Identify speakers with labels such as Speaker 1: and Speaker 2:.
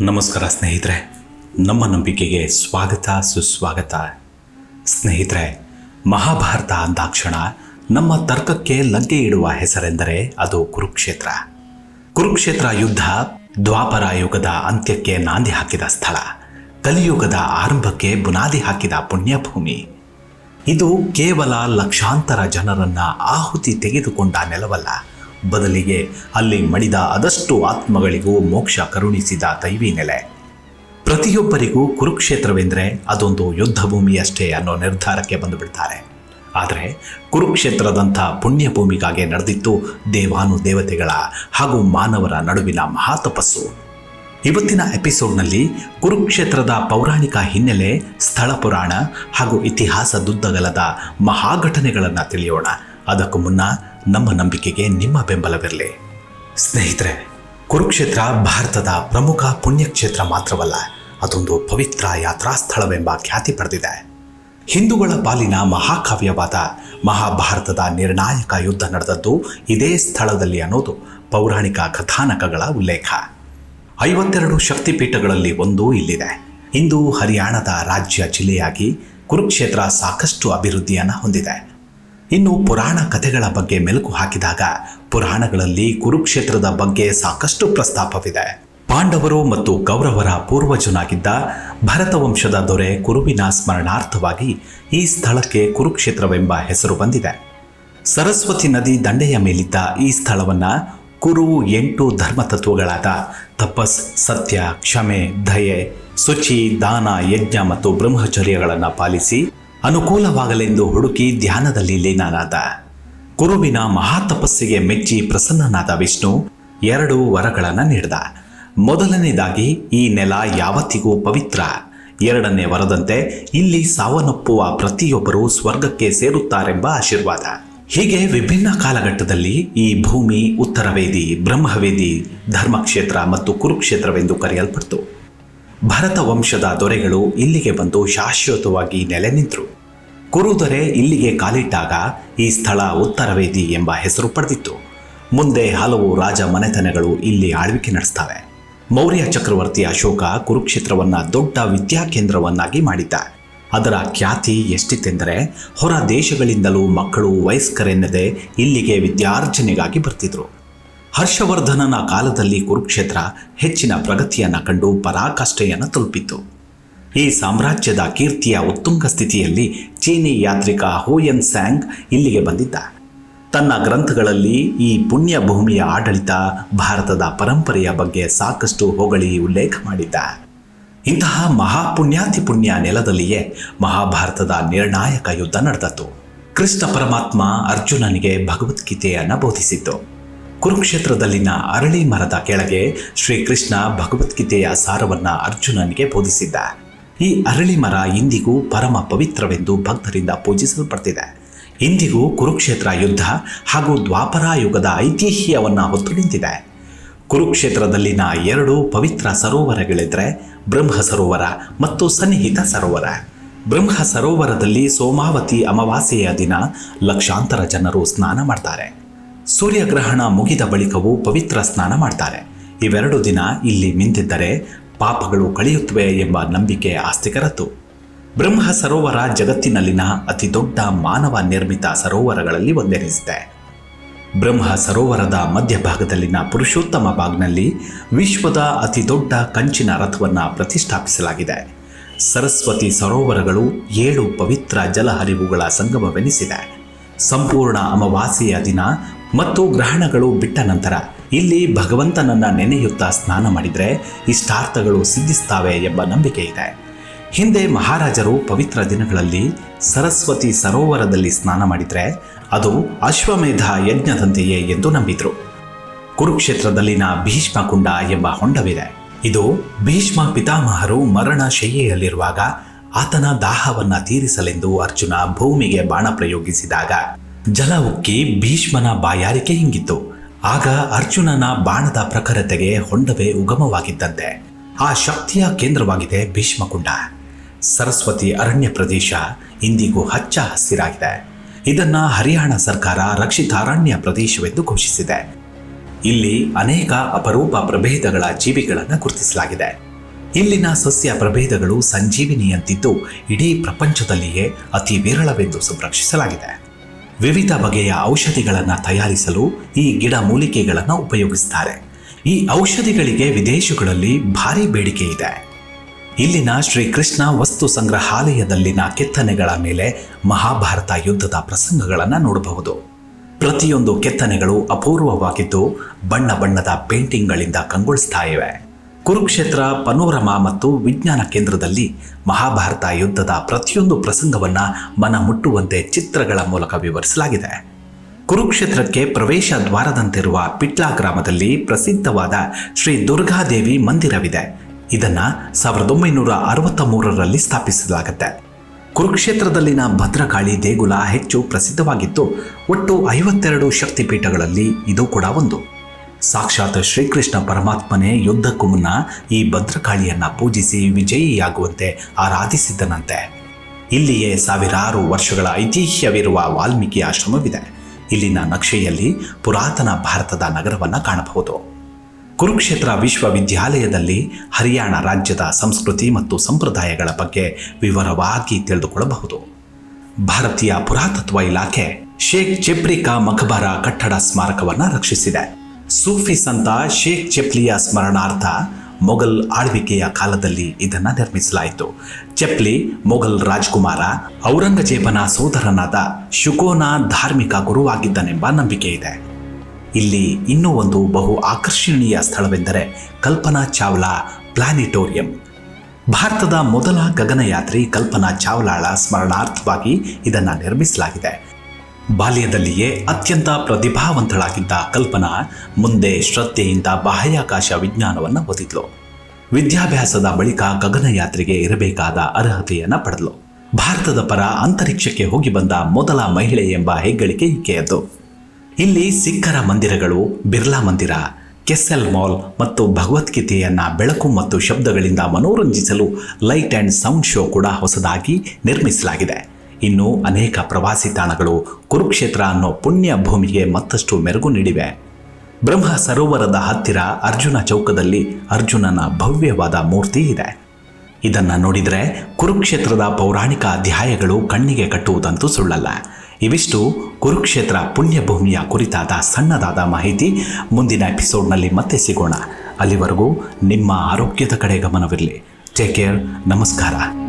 Speaker 1: ನಮಸ್ಕಾರ ಸ್ನೇಹಿತರೆ, ನಮ್ಮ ನಂಬಿಕೆಗೆ ಸ್ವಾಗತ, ಸುಸ್ವಾಗತ. ಸ್ನೇಹಿತರೆ, ಮಹಾಭಾರತ ಅಂದಾಕ್ಷಣ ನಮ್ಮ ತರ್ಕಕ್ಕೆ ಲಗ್ಗೆ ಇಡುವ ಹೆಸರೆಂದರೆ ಅದು ಕುರುಕ್ಷೇತ್ರ. ಕುರುಕ್ಷೇತ್ರ ಯುದ್ಧ ದ್ವಾಪರ ಯುಗದ ಅಂತ್ಯಕ್ಕೆ ನಾಂದಿ ಹಾಕಿದ ಸ್ಥಳ, ಕಲಿಯುಗದ ಆರಂಭಕ್ಕೆ ಬುನಾದಿ ಹಾಕಿದ ಪುಣ್ಯಭೂಮಿ. ಇದು ಕೇವಲ ಲಕ್ಷಾಂತರ ಜನರನ್ನ ಆಹುತಿ ತೆಗೆದುಕೊಂಡ ನೆಲವಲ್ಲ ಬದಲಿಗೆ ಅಲ್ಲಿ ಮಡಿದ ಅದಷ್ಟು ಆತ್ಮಗಳಿಗೂ ಮೋಕ್ಷ ಕರುಣಿಸಿದ ದೈವಿ ನೆಲೆ ಪ್ರತಿಯೊಬ್ಬರಿಗೂ ಕುರುಕ್ಷೇತ್ರವೆಂದರೆ ಅದೊಂದು ಯುದ್ಧ ಭೂಮಿಯಷ್ಟೇ ಅನ್ನೋ ನಿರ್ಧಾರಕ್ಕೆ ಬಂದುಬಿಡ್ತಾರೆ. ಆದರೆ ಕುರುಕ್ಷೇತ್ರದಂಥ ಪುಣ್ಯಭೂಮಿಗಾಗಿ ನಡೆದಿತ್ತು ದೇವಾನು ದೇವತೆಗಳ ಹಾಗೂ ಮಾನವರ ನಡುವಿನ ಮಹಾತಪಸ್ಸು. ಇವತ್ತಿನ ಎಪಿಸೋಡ್ನಲ್ಲಿ ಕುರುಕ್ಷೇತ್ರದ ಪೌರಾಣಿಕ ಹಿನ್ನೆಲೆ, ಸ್ಥಳ ಪುರಾಣ ಹಾಗೂ ಇತಿಹಾಸದುದ್ದಗಲದ ಮಹಾಘಟನೆಗಳನ್ನು ತಿಳಿಯೋಣ. ಅದಕ್ಕೂ ಮುನ್ನ ನಮ್ಮ ನಂಬಿಕೆಗೆ ನಿಮ್ಮ ಬೆಂಬಲವಿರಲಿ. ಸ್ನೇಹಿತರೆ, ಕುರುಕ್ಷೇತ್ರ ಭಾರತದ ಪ್ರಮುಖ ಪುಣ್ಯಕ್ಷೇತ್ರ ಮಾತ್ರವಲ್ಲ, ಅದೊಂದು ಪವಿತ್ರ ಯಾತ್ರಾ ಸ್ಥಳವೆಂಬ ಖ್ಯಾತಿ ಪಡೆದಿದೆ. ಹಿಂದೂಗಳ ಪಾಲಿನ ಮಹಾಕಾವ್ಯವಾದ ಮಹಾಭಾರತದ ನಿರ್ಣಾಯಕ ಯುದ್ಧ ನಡೆದದ್ದು ಇದೇ ಸ್ಥಳದಲ್ಲಿ ಅನ್ನೋದು ಪೌರಾಣಿಕ ಕಥಾನಕಗಳ ಉಲ್ಲೇಖ. ಐವತ್ತೆರಡು ಶಕ್ತಿಪೀಠಗಳಲ್ಲಿ ಒಂದು ಇಲ್ಲಿದೆ. ಇಂದು ಹರಿಯಾಣದ ರಾಜ್ಯ ಜಿಲ್ಲೆಯಾಗಿ ಕುರುಕ್ಷೇತ್ರ ಸಾಕಷ್ಟು ಅಭಿವೃದ್ಧಿಯನ್ನು ಹೊಂದಿದೆ. ಇನ್ನು ಪುರಾಣ ಕಥೆಗಳ ಬಗ್ಗೆ ಮೆಲುಕು ಹಾಕಿದಾಗ ಪುರಾಣಗಳಲ್ಲಿ ಕುರುಕ್ಷೇತ್ರದ ಬಗ್ಗೆ ಸಾಕಷ್ಟು ಪ್ರಸ್ತಾಪವಿದೆ. ಪಾಂಡವರು ಮತ್ತು ಕೌರವರ ಪೂರ್ವಜನಾಗಿದ್ದ ಭರತ ವಂಶದ ದೊರೆ ಕುರುವಿನ ಸ್ಮರಣಾರ್ಥವಾಗಿ ಈ ಸ್ಥಳಕ್ಕೆ ಕುರುಕ್ಷೇತ್ರವೆಂಬ ಹೆಸರು ಬಂದಿದೆ. ಸರಸ್ವತಿ ನದಿ ದಂಡೆಯ ಮೇಲಿದ್ದ ಈ ಸ್ಥಳವನ್ನು ಕುರು ಎಂಟು ಧರ್ಮತತ್ವಗಳಾದ ತಪಸ್, ಸತ್ಯ, ಕ್ಷಮೆ, ದಯೆ, ಶುಚಿ, ದಾನ, ಯಜ್ಞ ಮತ್ತು ಬ್ರಹ್ಮಚರ್ಯಗಳನ್ನು ಪಾಲಿಸಿ ಅನುಕೂಲವಾಗಲೆಂದು ಹುಡುಕಿ ಧ್ಯಾನದಲ್ಲಿ ಲೀನನಾದ. ಗುರುವಿನ ಮಹಾತಪಸ್ಸಿಗೆ ಮೆಚ್ಚಿ ಪ್ರಸನ್ನನಾದ ವಿಷ್ಣು ಎರಡು ವರಗಳನ್ನು ನೀಡಿದ. ಮೊದಲನೇದಾಗಿ, ಈ ನೆಲ ಯಾವತ್ತಿಗೂ ಪವಿತ್ರ. ಎರಡನೇ ವರದಂತೆ, ಇಲ್ಲಿ ಸಾವನ್ನಪ್ಪುವ ಪ್ರತಿಯೊಬ್ಬರೂ ಸ್ವರ್ಗಕ್ಕೆ ಸೇರುತ್ತಾರೆಂಬ ಆಶೀರ್ವಾದ. ಹೀಗೆ ವಿಭಿನ್ನ ಕಾಲಘಟ್ಟದಲ್ಲಿ ಈ ಭೂಮಿ ಉತ್ತರವೇದಿ, ಬ್ರಹ್ಮವೇದಿ, ಧರ್ಮಕ್ಷೇತ್ರ ಮತ್ತು ಕುರುಕ್ಷೇತ್ರವೆಂದು ಕರೆಯಲ್ಪಡ್ತು. ಭರತ ವಂಶದ ದೊರೆಗಳು ಇಲ್ಲಿಗೆ ಬಂದು ಶಾಶ್ವತವಾಗಿ ನೆಲೆ ನಿಂತರು. ಕುರುದೊರೆ ಇಲ್ಲಿಗೆ ಕಾಲಿಟ್ಟಾಗ ಈ ಸ್ಥಳ ಉತ್ತರವೇದಿ ಎಂಬ ಹೆಸರು ಪಡೆದಿತ್ತು. ಮುಂದೆ ಹಲವು ರಾಜ ಮನೆತನಗಳು ಇಲ್ಲಿ ಆಳ್ವಿಕೆ ನಡೆಸ್ತವೆ. ಮೌರ್ಯ ಚಕ್ರವರ್ತಿ ಅಶೋಕ ಕುರುಕ್ಷೇತ್ರವನ್ನ ದೊಡ್ಡ ವಿದ್ಯಾಕೇಂದ್ರವನ್ನಾಗಿ ಮಾಡಿದ್ದ. ಅದರ ಖ್ಯಾತಿ ಎಷ್ಟಿತ್ತೆಂದರೆ, ಹೊರ ದೇಶಗಳಿಂದಲೂ ಮಕ್ಕಳು ವಯಸ್ಕರೆನ್ನದೆ ಇಲ್ಲಿಗೆ ವಿದ್ಯಾರ್ಜನೆಗಾಗಿ ಬರ್ತಿದ್ರು. ಹರ್ಷವರ್ಧನನ ಕಾಲದಲ್ಲಿ ಕುರುಕ್ಷೇತ್ರ ಹೆಚ್ಚಿನ ಪ್ರಗತಿಯನ್ನು ಕಂಡು ಪರಾಕಾಷ್ಠೆಯನ್ನು ತಲುಪಿತು ಈ ಸಾಮ್ರಾಜ್ಯದ ಕೀರ್ತಿಯ ಉತ್ತುಂಗ ಸ್ಥಿತಿಯಲ್ಲಿ ಚೀನಿ ಯಾತ್ರಿಕ ಹೋಯನ್ ಸ್ಯಾಂಗ್ ಇಲ್ಲಿಗೆ ಬಂದಿದ್ದ. ತನ್ನ ಗ್ರಂಥಗಳಲ್ಲಿ ಈ ಪುಣ್ಯ ಭೂಮಿಯ ಆಡಳಿತ ಭಾರತದ ಪರಂಪರೆಯ ಬಗ್ಗೆ ಸಾಕಷ್ಟು ಹೊಗಳಿ ಉಲ್ಲೇಖ ಮಾಡಿದ್ದ. ಇಂತಹ ಮಹಾಪುಣ್ಯಾತಿ ಪುಣ್ಯ ನೆಲದಲ್ಲಿಯೇ ಮಹಾಭಾರತದ ನಿರ್ಣಾಯಕ ಯುದ್ಧ ನಡೆದತ್ತು. ಕೃಷ್ಣ ಪರಮಾತ್ಮ ಅರ್ಜುನನಿಗೆ ಭಗವದ್ಗೀತೆಯನ್ನು ಬೋಧಿಸಿದ್ದು ಕುರುಕ್ಷೇತ್ರದಲ್ಲಿನ ಅರಳಿ ಮರದ ಕೆಳಗೆ ಶ್ರೀಕೃಷ್ಣ ಭಗವದ್ಗೀತೆಯ ಸಾರವನ್ನ ಅರ್ಜುನನಿಗೆ ಬೋಧಿಸಿದ್ದ. ಈ ಅರಳಿ ಮರ ಇಂದಿಗೂ ಪರಮ ಪವಿತ್ರವೆಂದು ಭಕ್ತರಿಂದ ಪೂಜಿಸಲ್ಪಡ್ತಿದೆ. ಇಂದಿಗೂ ಕುರುಕ್ಷೇತ್ರ ಯುದ್ಧ ಹಾಗೂ ದ್ವಾಪರ ಯುಗದ ಐತಿಹ್ಯವನ್ನ ಹೊತ್ತು ನಿಂತಿದೆ. ಕುರುಕ್ಷೇತ್ರದಲ್ಲಿನ ಎರಡು ಪವಿತ್ರ ಸರೋವರಗಳೆಂದರೆ ಬ್ರಹ್ಮ ಸರೋವರ ಮತ್ತು ಸನ್ನಿಹಿತ ಸರೋವರ. ಬ್ರಹ್ಮ ಸರೋವರದಲ್ಲಿ ಸೋಮಾವತಿ ಅಮಾವಾಸ್ಯೆಯ ದಿನ ಲಕ್ಷಾಂತರ ಜನರು ಸ್ನಾನ ಮಾಡ್ತಾರೆ. ಸೂರ್ಯಗ್ರಹಣ ಮುಗಿದ ಬಳಿಕವೂ ಪವಿತ್ರ ಸ್ನಾನ ಮಾಡ್ತಾರೆ. ಇವೆರಡು ದಿನ ಇಲ್ಲಿ ಮಿಂತಿದ್ದರೆ ಪಾಪಗಳು ಕಳೆಯುತ್ತವೆ ಎಂಬ ನಂಬಿಕೆ ಆಸ್ತಿಕರದ್ದು. ಬ್ರಹ್ಮ ಸರೋವರ ಜಗತ್ತಿನಲ್ಲಿನ ಅತಿ ದೊಡ್ಡ ಮಾನವ ನಿರ್ಮಿತ ಸರೋವರಗಳಲ್ಲಿ ಒಂದೆನಿಸಿದೆ. ಬ್ರಹ್ಮ ಸರೋವರದ ಮಧ್ಯಭಾಗದಲ್ಲಿನ ಪುರುಷೋತ್ತಮ ಬಾಗ್ನಲ್ಲಿ ವಿಶ್ವದ ಅತಿ ದೊಡ್ಡ ಕಂಚಿನ ರಥವನ್ನು ಪ್ರತಿಷ್ಠಾಪಿಸಲಾಗಿದೆ. ಸರಸ್ವತಿ ಸರೋವರಗಳು ಏಳು ಪವಿತ್ರ ಜಲಹರಿವುಗಳ ಸಂಗಮವೆನಿಸಿದೆ. ಸಂಪೂರ್ಣ ಅಮಾವಾಸ್ಯೆಯ ದಿನ ಮತ್ತು ಗ್ರಹಣಗಳು ಬಿಟ್ಟ ನಂತರ ಇಲ್ಲಿ ಭಗವಂತನನ್ನ ನೆನೆಯುತ್ತಾ ಸ್ನಾನ ಮಾಡಿದರೆ ಇಷ್ಟಾರ್ಥಗಳು ಸಿದ್ಧಿಸ್ತಾವೆ ಎಂಬ ನಂಬಿಕೆ ಇದೆ. ಹಿಂದೆ ಮಹಾರಾಜರು ಪವಿತ್ರ ದಿನಗಳಲ್ಲಿ ಸರಸ್ವತಿ ಸರೋವರದಲ್ಲಿ ಸ್ನಾನ ಮಾಡಿದರೆ ಅದು ಅಶ್ವಮೇಧ ಯಜ್ಞದಂತೆಯೇ ಎಂದು ನಂಬಿದ್ರು. ಕುರುಕ್ಷೇತ್ರದಲ್ಲಿನ ಭೀಷ್ಮಕುಂಡ ಎಂಬ ಹೊಂಡವಿದೆ. ಇದು ಭೀಷ್ಮ ಪಿತಾಮಹರು ಮರಣ ಶಯ್ಯೆಯಲ್ಲಿರುವಾಗ ಆತನ ದಾಹವನ್ನ ತೀರಿಸಲೆಂದು ಅರ್ಜುನ ಭೂಮಿಗೆ ಬಾಣ ಪ್ರಯೋಗಿಸಿದಾಗ ಜಲ ಉಕ್ಕಿ ಭೀಷ್ಮನ ಬಾಯಾರಿಕೆ ಹಿಂಗಿತ್ತು. ಆಗ ಅರ್ಜುನನ ಬಾಣದ ಪ್ರಖರತೆಗೆ ಹೊಂಡವೇ ಉಗಮವಾಗಿದ್ದಂತೆ. ಆ ಶಕ್ತಿಯ ಕೇಂದ್ರವಾಗಿದೆ ಭೀಷ್ಮಕುಂಡ. ಸರಸ್ವತಿ ಅರಣ್ಯ ಪ್ರದೇಶ ಇಂದಿಗೂ ಹಚ್ಚ ಹಸಿರಾಗಿದೆ. ಇದನ್ನ ಹರಿಯಾಣ ಸರ್ಕಾರ ರಕ್ಷಿತ ಅರಣ್ಯ ಪ್ರದೇಶವೆಂದು ಘೋಷಿಸಿದೆ. ಇಲ್ಲಿ ಅನೇಕ ಅಪರೂಪ ಪ್ರಭೇದಗಳ ಜೀವಿಗಳನ್ನು ಗುರುತಿಸಲಾಗಿದೆ. ಇಲ್ಲಿನ ಸಸ್ಯ ಪ್ರಭೇದಗಳು ಸಂಜೀವಿನಿಯಂತಿದ್ದು ಇಡೀ ಪ್ರಪಂಚದಲ್ಲಿಯೇ ಅತಿ ವಿರಳವೆಂದು ಸಂರಕ್ಷಿಸಲಾಗಿದೆ. ವಿವಿಧ ಬಗೆಯ ಔಷಧಿಗಳನ್ನು ತಯಾರಿಸಲು ಈ ಗಿಡ ಮೂಲಿಕೆಗಳನ್ನು ಉಪಯೋಗಿಸುತ್ತಾರೆ ಈ ಔಷಧಿಗಳಿಗೆ ವಿದೇಶಗಳಲ್ಲಿ ಭಾರಿ ಬೇಡಿಕೆ ಇದೆ. ಇಲ್ಲಿನ ಶ್ರೀಕೃಷ್ಣ ವಸ್ತು ಸಂಗ್ರಹಾಲಯದಲ್ಲಿನ ಕೆತ್ತನೆಗಳ ಮೇಲೆ ಮಹಾಭಾರತ ಯುದ್ಧದ ಪ್ರಸಂಗಗಳನ್ನು ನೋಡಬಹುದು. ಪ್ರತಿಯೊಂದು ಕೆತ್ತನೆಗಳು ಅಪೂರ್ವವಾಗಿದ್ದು ಬಣ್ಣ ಬಣ್ಣದ ಪೇಂಟಿಂಗ್ಗಳಿಂದ ಕಂಗೊಳಿಸ್ತಾ ಇವೆ. ಕುರುಕ್ಷೇತ್ರ, ಪನೋರಮಾ ಮತ್ತು ವಿಜ್ಞಾನ ಕೇಂದ್ರದಲ್ಲಿ ಮಹಾಭಾರತ ಯುದ್ಧದ ಪ್ರತಿಯೊಂದು ಪ್ರಸಂಗವನ್ನು ಮನ ಮುಟ್ಟುವಂತೆ ಚಿತ್ರಗಳ ಮೂಲಕ ವಿವರಿಸಲಾಗಿದೆ. ಕುರುಕ್ಷೇತ್ರಕ್ಕೆ ಪ್ರವೇಶ ದ್ವಾರದಂತಿರುವ ಪಿಟ್ಲಾ ಗ್ರಾಮದಲ್ಲಿ ಪ್ರಸಿದ್ಧವಾದ ಶ್ರೀ ದುರ್ಗಾದೇವಿ ಮಂದಿರವಿದೆ. ಇದನ್ನ ಸಾವಿರದ ಒಂಬೈನೂರ ಅರವತ್ತ ಮೂರರಲ್ಲಿ ಸ್ಥಾಪಿಸಲಾಗುತ್ತೆ. ಕುರುಕ್ಷೇತ್ರದಲ್ಲಿನ ಭದ್ರಕಾಳಿ ದೇಗುಲ ಹೆಚ್ಚು ಪ್ರಸಿದ್ಧವಾಗಿತ್ತು ಒಟ್ಟು ಐವತ್ತೆರಡು ಶಕ್ತಿಪೀಠಗಳಲ್ಲಿ ಇದು ಕೂಡ ಒಂದು. ಸಾಕ್ಷಾತ್ ಶ್ರೀಕೃಷ್ಣ ಪರಮಾತ್ಮನೇ ಯುದ್ಧಕ್ಕೂ ಮುನ್ನ ಈ ಭದ್ರಕಾಳಿಯನ್ನ ಪೂಜಿಸಿ ವಿಜಯಿಯಾಗುವಂತೆ ಆರಾಧಿಸಿದ್ದನಂತೆ ಇಲ್ಲಿಯೇ ಸಾವಿರಾರು ವರ್ಷಗಳ ಐತಿಹ್ಯವಿರುವ ವಾಲ್ಮೀಕಿ ಆಶ್ರಮವಿದೆ. ಇಲ್ಲಿನ ನಕ್ಷೆಯಲ್ಲಿ ಪುರಾತನ ಭಾರತದ ನಗರವನ್ನು ಕಾಣಬಹುದು. ಕುರುಕ್ಷೇತ್ರ ವಿಶ್ವವಿದ್ಯಾಲಯದಲ್ಲಿ ಹರಿಯಾಣ ರಾಜ್ಯದ ಸಂಸ್ಕೃತಿ ಮತ್ತು ಸಂಪ್ರದಾಯಗಳ ಬಗ್ಗೆ ವಿವರವಾಗಿ ತಿಳಿದುಕೊಳ್ಳಬಹುದು. ಭಾರತೀಯ ಪುರಾತತ್ವ ಇಲಾಖೆ ಶೇಖ್ ಚೆಪ್ರಿಕಾ ಮಖಬರ ಕಟ್ಟಡ ಸ್ಮಾರಕವನ್ನು ರಕ್ಷಿಸಿದೆ. ಸೂಫಿ ಸಂತ ಶೇಖ್ ಚೆಪ್ಲಿಯ ಸ್ಮರಣಾರ್ಥ ಮೊಘಲ್ ಆಳ್ವಿಕೆಯ ಕಾಲದಲ್ಲಿ ಇದನ್ನು ನಿರ್ಮಿಸಲಾಯಿತು. ಚೆಪ್ಲಿ ಮೊಘಲ್ ರಾಜ್ಕುಮಾರ, ಔರಂಗಜೇಬನ ಸೋದರನಾದ ಶುಕೋನ ಧಾರ್ಮಿಕ ಗುರುವಾಗಿದ್ದನೆಂಬ ನಂಬಿಕೆ ಇದೆ. ಇಲ್ಲಿ ಇನ್ನೂ ಒಂದು ಬಹು ಆಕರ್ಷಣೀಯ ಸ್ಥಳವೆಂದರೆ ಕಲ್ಪನಾ ಚಾವ್ಲಾ ಪ್ಲಾನಿಟೋರಿಯಂ. ಭಾರತದ ಮೊದಲ ಗಗನಯಾತ್ರಿ ಕಲ್ಪನಾ ಚಾವ್ಲಾಳ ಸ್ಮರಣಾರ್ಥವಾಗಿ ಇದನ್ನು ನಿರ್ಮಿಸಲಾಗಿದೆ. ಬಾಲ್ಯದಲ್ಲಿಯೇ ಅತ್ಯಂತ ಪ್ರತಿಭಾವಂತಳಾಗಿದ್ದ ಕಲ್ಪನಾ ಮುಂದೆ ಶ್ರದ್ಧೆಯಿಂದ ಬಾಹ್ಯಾಕಾಶ ವಿಜ್ಞಾನವನ್ನು ಓದಿದ್ಲು. ವಿದ್ಯಾಭ್ಯಾಸದ ಬಳಿಕ ಗಗನಯಾತ್ರೆಗೆ ಇರಬೇಕಾದ ಅರ್ಹತೆಯನ್ನು ಪಡೆದಳು ಭಾರತದ ಪರ ಅಂತರಿಕ್ಷಕ್ಕೆ ಹೋಗಿ ಬಂದ ಮೊದಲ ಮಹಿಳೆ ಎಂಬ ಹೆಗ್ಗಳಿಕೆ ಈಕೆಯದ್ದು. ಇಲ್ಲಿ ಸಿಖ್ಖರ ಮಂದಿರಗಳು, ಬಿರ್ಲಾ ಮಂದಿರ ಕೆಸ್ಸೆಲ್ ಮಾಲ್ ಮತ್ತು ಭಗವದ್ಗೀತೆಯನ್ನ ಬೆಳಕು ಮತ್ತು ಶಬ್ದಗಳಿಂದ ಮನೋರಂಜಿಸಲು ಲೈಟ್ ಆ್ಯಂಡ್ ಸೌಂಡ್ ಶೋ ಕೂಡ ಹೊಸದಾಗಿ ನಿರ್ಮಿಸಲಾಗಿದೆ. ಇನ್ನು ಅನೇಕ ಪ್ರವಾಸಿ ತಾಣಗಳು ಕುರುಕ್ಷೇತ್ರ ಅನ್ನೋ ಪುಣ್ಯ ಭೂಮಿಗೆ ಮತ್ತಷ್ಟು ಮೆರುಗು ನೀಡಿವೆ. ಬ್ರಹ್ಮ ಸರೋವರದ ಹತ್ತಿರ ಅರ್ಜುನ ಚೌಕದಲ್ಲಿ ಅರ್ಜುನನ ಭವ್ಯವಾದ ಮೂರ್ತಿ ಇದೆ. ಇದನ್ನು ನೋಡಿದರೆ ಕುರುಕ್ಷೇತ್ರದ ಪೌರಾಣಿಕ ಅಧ್ಯಾಯಗಳು ಕಣ್ಣಿಗೆ ಕಟ್ಟುವುದಂತೂ ಸುಳ್ಳಲ್ಲ. ಇವಿಷ್ಟು ಕುರುಕ್ಷೇತ್ರ ಪುಣ್ಯಭೂಮಿಯ ಕುರಿತಾದ ಸಣ್ಣದಾದ ಮಾಹಿತಿ ಮುಂದಿನ ಎಪಿಸೋಡ್ನಲ್ಲಿ ಮತ್ತೆ ಸಿಗೋಣ. ಅಲ್ಲಿವರೆಗೂ ನಿಮ್ಮ ಆರೋಗ್ಯದ ಕಡೆ ಗಮನವಿರಲಿ. ಟೇಕ್ ಕೇರ್, ನಮಸ್ಕಾರ.